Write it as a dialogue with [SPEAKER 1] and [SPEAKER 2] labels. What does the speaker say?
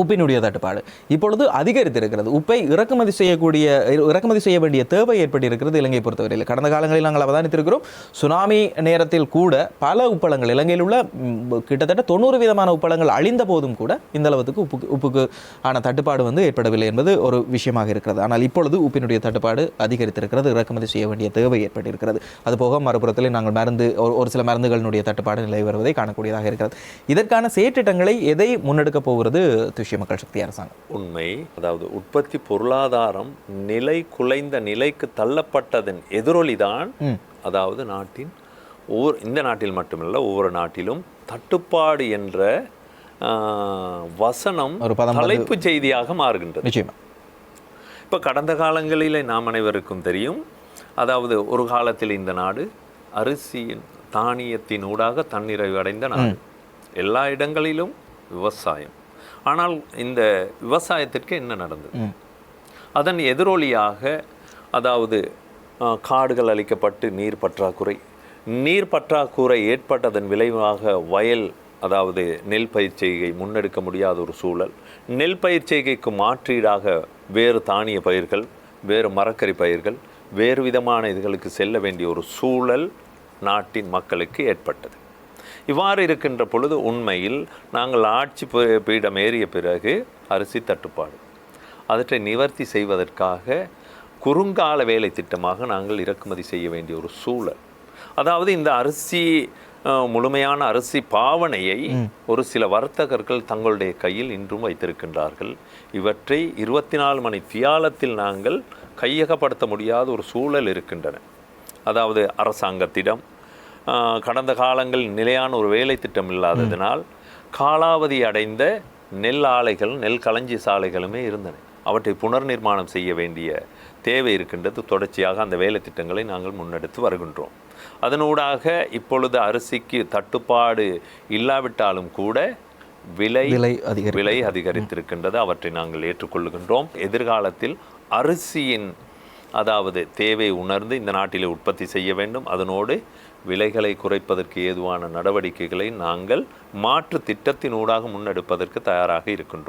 [SPEAKER 1] உப்பினுடைய தட்டுப்பாடு இப்பொழுது அதிகரித்திருக்கிறது. உப்பை இறக்குமதி செய்யக்கூடிய இறக்குமதி செய்ய வேண்டிய தேவை ஏற்பட்டிருக்கிறது இலங்கை பொறுத்தவரையில். கடந்த காலங்களில் நாங்கள் அவதானித்திருக்கிறோம். சுனாமி நேரத்தில் கூட பல உப்பளங்கள் இலங்கையில் உள்ள கிட்டத்தட்ட தொண்ணூறு விதமான உப்பளங்கள் அழிந்த போதும் கூட இந்த அளவுக்கு உப்புக்கு உப்புக்கு ஆன தட்டுப்பாடு வந்து ஏற்படவில்லை என்பது ஒரு விஷயமாக இருக்கிறது. ஆனால் இப்பொழுது உப்பினுடைய தட்டுப்பாடு அதிகரித்திருக்கிறது. இறக்குமதி செய்ய வேண்டிய தேவை ஏற்பட்டிருக்கிறது. அதுபோக மறுபுறத்தில் நாங்கள் மருந்து ஒரு ஒரு சில மருந்துகளினுடைய தட்டுப்பாடு நிலை வருவதை காணக்கூடியதாக இருக்கிறது. இதற்கான செயற்றிட்டங்களை எதை முன்னெடுக்க போகிறது துஷ்ய மக்கள் சக்தி அரசாங்கம்.
[SPEAKER 2] உண்மை. அதாவது உற்பத்தி பொருளாதாரம் நிலை குலைந்த நிலைக்கு தள்ளப்பட்டதன் எதிரொலிதான். அதாவது நாட்டின் ஒவ்வொரு இந்த நாட்டில் மட்டுமல்ல ஒவ்வொரு நாட்டிலும் தட்டுப்பாடு என்ற வசனம்
[SPEAKER 1] ஒரு
[SPEAKER 2] தலைப்பு செய்தியாக மாறுகின்றது.
[SPEAKER 1] நிச்சயமா.
[SPEAKER 2] இப்போ கடந்த காலங்களில் நாம் அனைவருக்கும் தெரியும் அதாவது ஒரு காலத்தில் இந்த நாடு அரிசியின் தானியத்தின் ஊடாக தன்னிறைவு அடைந்த நாடு. எல்லா இடங்களிலும் விவசாயம். ஆனால் இந்த விவசாயத்திற்கு என்ன நடந்தது. அதன் எதிரொலியாக அதாவது காடுகள் அழிக்கப்பட்டு நீர் பற்றாக்குறை. நீர் பற்றாக்குறை ஏற்பட்டதன் விளைவாக வயல் அதாவது நெல் பயிர் செய்கை முன்னெடுக்க முடியாத ஒரு சூழல். நெல் பயிர் செய்கைக்கு மாற்றீடாக வேறு தானிய பயிர்கள் வேறு மரக்கறி பயிர்கள் வேறு விதமான இதுகளுக்கு செல்ல வேண்டிய ஒரு சூழல் நாட்டின் மக்களுக்கு ஏற்பட்டது. இவ்வாறு இருக்கின்ற பொழுது உண்மையில் நாங்கள் ஆட்சி பீடம் ஏறிய பிறகு அரிசி தட்டுப்பாடு. அவற்றை நிவர்த்தி செய்வதற்காக குறுங்கால வேலை திட்டமாக நாங்கள் இறக்குமதி செய்ய வேண்டிய ஒரு சூழல். அதாவது இந்த அரிசி முழுமையான அரிசி பாவனையை ஒரு சில வர்த்தகர்கள் தங்களுடைய கையில் இன்றும் வைத்திருக்கின்றார்கள். இவற்றை இருபத்தி நாலு மணி தியாலத்தில் நாங்கள் கையகப்படுத்த முடியாத ஒரு சூழல் இருக்கின்றன. அதாவது அரசாங்கத்திடம் கடந்த காலங்களில் நிலையான ஒரு வேலை திட்டம் இல்லாததினால் காலாவதி அடைந்த நெல் ஆலைகள் நெல் களஞ்சி சாலைகளுமே இருந்தன. அவற்றை புனர் நிர்மாணம் செய்ய வேண்டிய தேவை இருக்கின்றது. தொடர்ச்சியாக அந்த வேலை திட்டங்களை நாங்கள் முன்னெடுத்து வருகின்றோம். அதனூடாக இப்பொழுது அரிசிக்கு தட்டுப்பாடு இல்லாவிட்டாலும் கூட விலை
[SPEAKER 1] விலை
[SPEAKER 2] விலை அதிகரித்திருக்கின்றது. அவற்றை நாங்கள் ஏற்றுக்கொள்ளுகின்றோம். எதிர்காலத்தில் அரிசியின் அதாவது தேவை உணர்ந்து இந்த நாட்டிலே உற்பத்தி செய்ய வேண்டும். அதனோடு விலைகளை குறைப்பதற்கு ஏதுவான நடவடிக்கைகளை நாங்கள் மாற்று திட்டத்தினூடாக முன்னெடுப்பதற்கு தயாராக இருக்கின்றோம்.